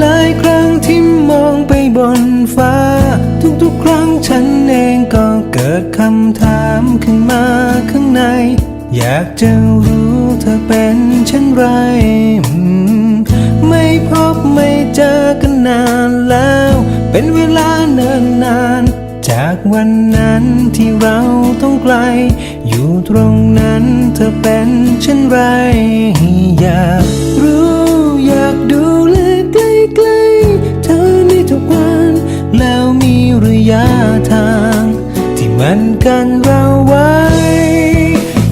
หลายครั้งที่มองไปบนฟ้า ทุกๆครั้งฉันเองก็เกิดคำถามขึ้นมาข้างใน อยากจะรู้เธอเป็นเช่นไร ไม่พบไม่เจอกันนานแล้ว เป็นเวลาเนิ่นนาน จากวันนั้นที่เราต้องไกล อยู่ตรงนั้นเธอเป็นเช่นไร อยากรู้อยากดู ยะทาง ที่มันกันเราไว้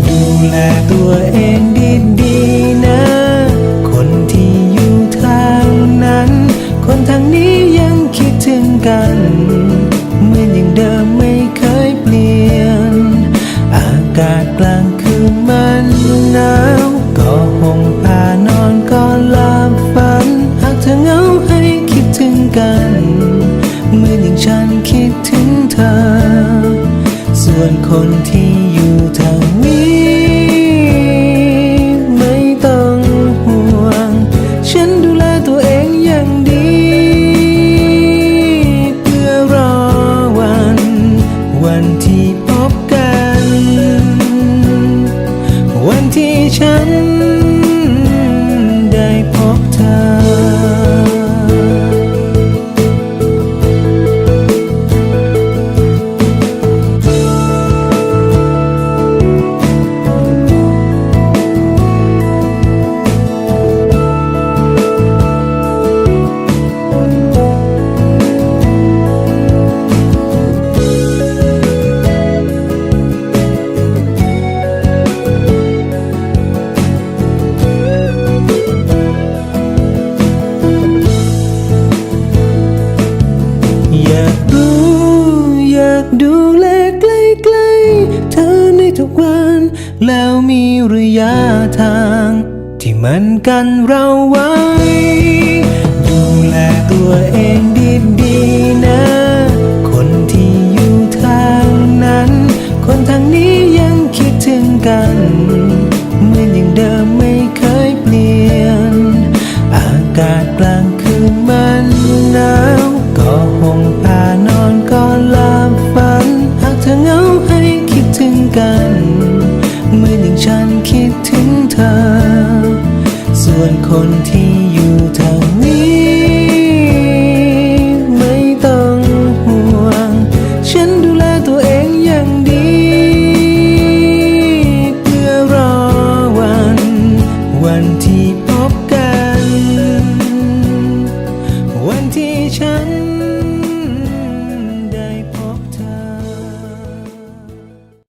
ดูแลตัวเอง ทางที่มันกันเราไว้ ดูแลตัวเองดีๆนะ คนที่อยู่ทางนั้น คนทางนี้ยังคิดถึงกันเหมือนอย่างเดิมไม่เคยเปลี่ยน อากาศกลางคืนมันหนาวก็ห่มผ้านอนก็หลับฝัน หากเธอเหงาให้คิดถึงกันเหมือนอย่างฉันคิด วนคนที่